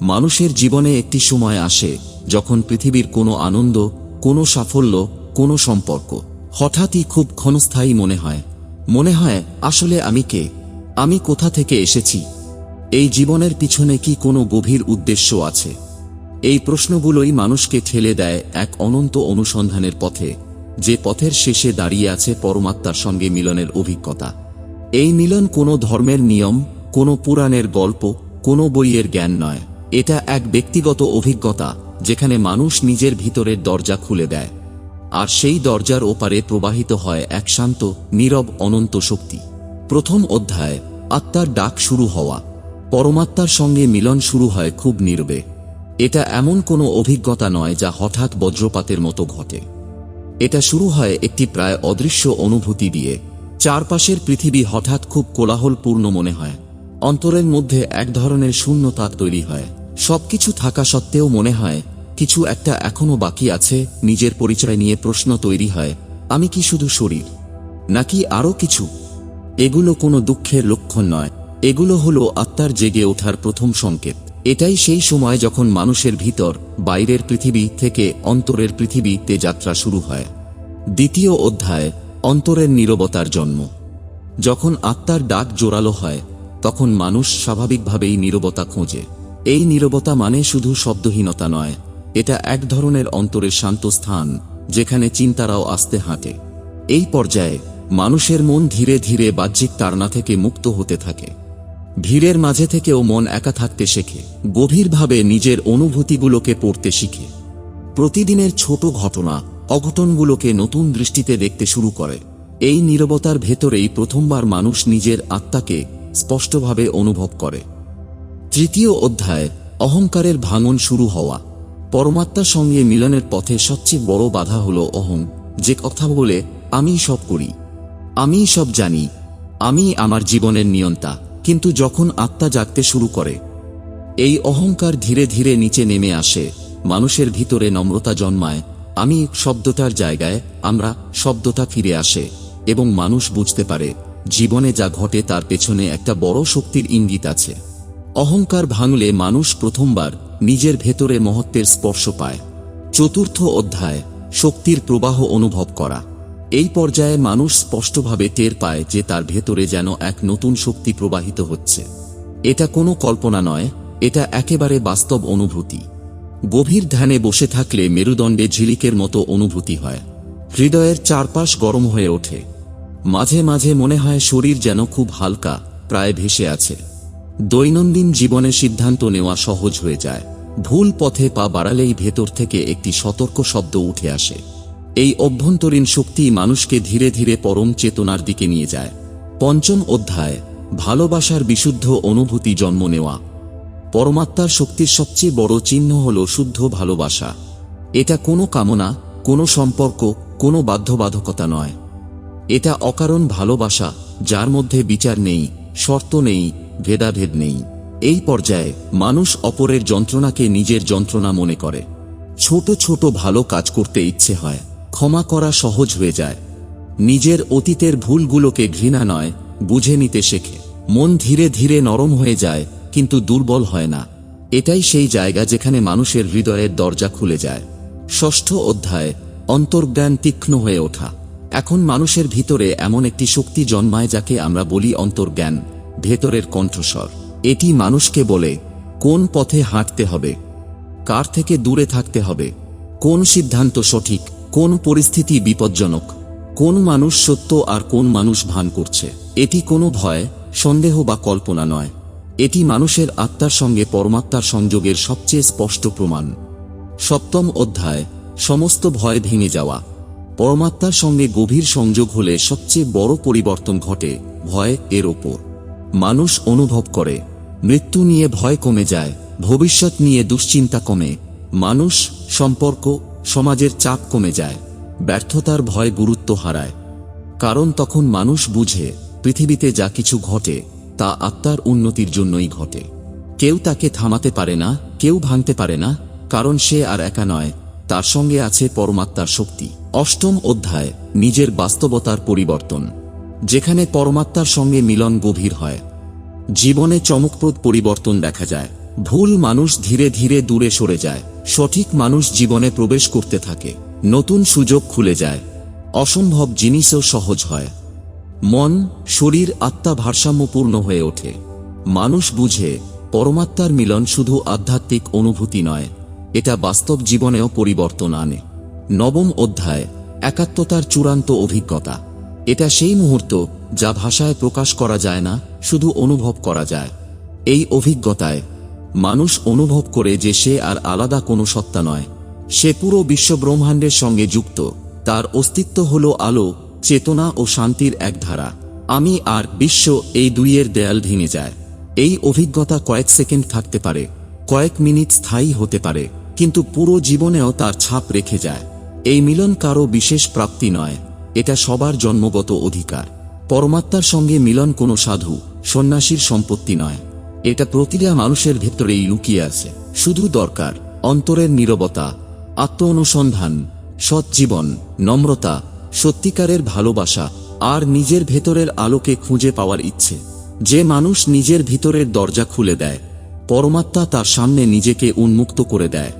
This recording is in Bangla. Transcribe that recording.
মানুষের জীবনে একটি সময় আসে যখন পৃথিবীর কোনো আনন্দ, কোনো সাফল্য, কোনো সম্পর্ক হঠাৎই খুব ক্ষণস্থায়ী মনে হয়। মনে হয়, আসলে আমি কে? আমি কোথা থেকে এসেছি? এই জীবনের পিছনে কি কোনো গভীর উদ্দেশ্য আছে? এই প্রশ্নগুলোই মানুষকে ঠেলে দেয় এক অনন্ত অনুসন্ধানের পথে, যে পথের শেষে দাঁড়িয়ে আছে পরমাত্মার সঙ্গে মিলনের অভিজ্ঞতা। এই মিলন কোনো ধর্মের নিয়ম, কোনো পুরাণের গল্প, কোনো বইয়ের জ্ঞান নয়। এটা এক ব্যক্তিগত অভিজ্ঞতা, যেখানে মানুষ নিজের ভিতরের দরজা খুলে দেয়। আর সেই দরজার ওপারে প্রবাহিত হয় এক শান্ত, নীরব, অনন্ত শক্তি। প্রথম অধ্যায়, আত্মার ডাক শুরু হওয়া। পরমাত্মার সঙ্গে মিলন শুরু হয় খুব নীরবে। এটা এমন কোনো অভিজ্ঞতা নয় যা হঠাৎ বজ্রপাতের মতো ঘটে। এটা শুরু হয় একটি প্রায় অদৃশ্য অনুভূতি দিয়ে। চারপাশের পৃথিবী হঠাৎ খুব কোলাহলপূর্ণ মনে হয়। অন্তরের মধ্যে এক ধরনের শূন্যতা তৈরি হয়। সবকিছু থাকা সত্ত্বেও মনে হয়, কিছু একটা এখনও বাকি আছে, নিজের পরিচয় নিয়ে প্রশ্ন তৈরি হয়, আমি কি শুধু শরীর, নাকি আরও কিছু? এগুলো কোনো দুঃখের লক্ষণ নয়, এগুলো হলো আত্মার জেগে ওঠার প্রথম সংকেত। এটাই সেই সময় যখন মানুষের ভিতর, বাইরের পৃথিবী থেকে অন্তরের পৃথিবীতে যাত্রা শুরু হয়। দ্বিতীয় অধ্যায়, অন্তরের নীরবতার জন্ম। যখন আত্মার ডাক জোরালো হয়, তখন মানুষ স্বাভাবিকভাবেই নীরবতা খোঁজে। এই নীরবতা মানে শুধু শব্দহীনতা নয়, এটা এক ধরনের অন্তরের শান্ত স্থান, যেখানে চিন্তারাও আসতে হাঁটে। এই পর্যায়ে, মানুষের মন ধীরে ধীরে বাহ্যিক তাড়না থেকে মুক্ত হতে থাকে। ভিড়ের মাঝে থেকেও মন একা থাকতে শেখে, গভীরভাবে নিজের অনুভূতিগুলোকে পড়তে শিখে। প্রতিদিনের ছোট ঘটনা, অঘটনগুলোকে নতুন দৃষ্টিতে দেখতে শুরু করে। এই নীরবতার ভেতরেই প্রথমবার মানুষ নিজের আত্মাকে স্পষ্টভাবে অনুভব করে। তৃতীয় অধ্যায়, অহংকারের ভাঙন শুরু হওয়া। পরমাত্মার সঙ্গে মিলনের পথে সবচেয়ে বড় বাধা হল অহং। যে কথা বলে আমি সব করি। আমি সব জানি। আমি আমার জীবনের নিয়ন্তা। কিন্তু যখন আত্মা জাগতে শুরু করে, এই অহংকার ধীরে ধীরে নিচে নেমে আসে। মানুষের ভিতরে নম্রতা জন্মায়। আমি শব্দটার জায়গায়, আমরা শব্দটা ফিরে আসে এবং মানুষ বুঝতে পারে, জীবনে যা ঘটে তার পেছনে একটা বড় শক্তির ইঙ্গিত আছে। অহংকার ভাঙলে মানুষ প্রথমবার নিজের ভেতরে মহত্বের স্পর্শ পায়। চতুর্থ অধ্যায়, শক্তির প্রবাহ অনুভব করা। এই পর্যায়ে মানুষ স্পষ্টভাবে টের পায় যে তার ভেতরে যেন এক নতুন শক্তি প্রবাহিত হচ্ছে। এটা কোনো কল্পনা নয়, এটা একেবারে বাস্তব অনুভূতি। গভীর ধ্যানে বসে থাকলে মেরুদণ্ডে ঝিলিকের মতো অনুভূতি হয়। হৃদয়ের চারপাশ গরম হয়ে ওঠে। মাঝে মাঝে মনে হয় শরীর যেন খুব হালকা, প্রায় ভেসে আছে। দৈনন্দিন জীবনে সিদ্ধান্ত নেওয়া সহজ হয়ে যায়। ভুল পথে পা বাড়ালেই ভেতর থেকে একটি সতর্ক শব্দ উঠে আসে। এই অভ্যন্তরীণ শক্তি মানুষকে ধীরে ধীরে পরম চেতনার দিকে নিয়ে যায়। পঞ্চম অধ্যায়, ভালোবাসার বিশুদ্ধ অনুভূতি জন্ম নেওয়া। পরমাত্মার শক্তির সবচেয়ে বড় চিহ্ন হল শুদ্ধ ভালোবাসা। এটা কোনো কামনা, কোনো সম্পর্ক, কোনো বাধ্যবাধকতা নয়। এটা অকারণ ভালোবাসা, যার মধ্যে বিচার নেই, শর্ত নেই ভেদাভেদ নেই। এই পর্যায়ে মানুষ অপরের যন্ত্রণাকে নিজের যন্ত্রণা মনে করে। ছোট ছোট ভালো কাজ করতে ইচ্ছে হয়, ক্ষমা করা সহজ হয়ে যায়। নিজের অতীতের ভুলগুলোকে ঘৃণা নয়, বুঝে নিতে শেখে। মন ধীরে ধীরে নরম হয়ে যায়, কিন্তু দুর্বল হয় না। এটাই সেই জায়গা যেখানে মানুষের হৃদয়ের দরজা খুলে যায়। ষষ্ঠ অধ্যায়, অন্তর্জ্ঞান তীক্ষ্ণ হয়ে ওঠা। এখন মানুষের ভিতরে এমন একটি শক্তি জন্মায় যাকে আমরা বলি অন্তর্জ্ঞান। ভেতরের কণ্ঠস্বর। এটি মানুষকে বলে, কোন পথে হাঁটতে হবে? কার থেকে দূরে থাকতে হবে? কোন সিদ্ধান্ত সঠিক? কোন পরিস্থিতি বিপজ্জনক? কোন মানুষ সত্য আর কোন মানুষ ভান করছে? এটি কোনো ভয়, সন্দেহ বা কল্পনা নয়। এটি মানুষের আত্মার সঙ্গে পরমাত্মার সংযোগের সবচেয়ে স্পষ্ট প্রমাণ। সপ্তম অধ্যায়, সমস্ত ভয় ভেঙে যাওয়া। পরমাত্মার সঙ্গে গভীর সংযোগ হলে সবচেয়ে বড় পরিবর্তন ঘটে ভয় এর ওপর। মানুষ অনুভব করে, মৃত্যু নিয়ে ভয় কমে যায়, ভবিষ্যৎ নিয়ে দুশ্চিন্তা কমে, মানুষ সম্পর্ক, সমাজের চাপ কমে যায়, ব্যর্থতার ভয় গুরুত্ব হারায়। কারণ তখন মানুষ বুঝে, পৃথিবীতে যা কিছু ঘটে, তা আত্মার উন্নতির জন্যই ঘটে। কেউ তাকে থামাতে পারে না, কেউ ভাঙতে পারে না, কারণ সে আর একা নয়, তার সঙ্গে আছে পরমাত্মার শক্তি। অষ্টম অধ্যায়, নিজের বাস্তবতার পরিবর্তন। যেখানে পরমাত্মার সঙ্গে মিলন গভীর হয়। জীবনে চমকপ্রদ পরিবর্তন দেখা যায়। ভুল মানুষ ধীরে ধীরে দূরে সরে যায়। সঠিক মানুষ জীবনে প্রবেশ করতে থাকে। নতুন সুযোগ খুলে যায়। অসম্ভব জিনিসও সহজ হয়। মন, শরীর, আত্মা ভারসাম্যপূর্ণ হয়ে ওঠে। মানুষ বুঝে, পরমাত্মার মিলন শুধু আধ্যাত্মিক অনুভূতি নয়, এটা বাস্তব জীবনেও পরিবর্তন আনে। নবম অধ্যায়, একাত্মতার চূড়ান্ত অভিজ্ঞতা। এটা সেই মুহূর্ত যা ভাষায় প্রকাশ করা যায় না, শুধু অনুভব করা যায়। এই অভিজ্ঞতায় মানুষ অনুভব করে যে সে আর আলাদা কোনো সত্তা নয়। সে পুরো বিশ্বব্রহ্মাণ্ডের সঙ্গে যুক্ত। তার অস্তিত্ব হল আলো, চেতনা ও শান্তির এক ধারা। আমি আর বিশ্ব এই দুইয়ের দেয়াল ভেঙে যায়। এই অভিজ্ঞতা কয়েক সেকেন্ড থাকতে পারে, কয়েক মিনিট স্থায়ী হতে পারে, কিন্তু পুরো জীবনেও তার ছাপ রেখে যায়। এই মিলন কারও বিশেষ প্রাপ্তি নয়। এটা সবার জন্মগত অধিকার। পরমাত্মার সঙ্গে মিলন কোনো সাধু, সন্ন্যাসীর সম্পত্তি নয়। এটা প্রতিটা মানুষের ভেতরেই লুকিয়ে আছে। শুধু দরকার, অন্তরের নীরবতা আত্ম অনুসন্ধান সৎ জীবন নম্রতা, সত্যিকারের ভালোবাসা, আর নিজের ভেতরের আলোকে খুঁজে পাওয়ার ইচ্ছে। যে মানুষ নিজের ভিতরের দরজা খুলে দেয়, পরমাত্মা তার সামনে নিজেকে উন্মুক্ত করে দেয়।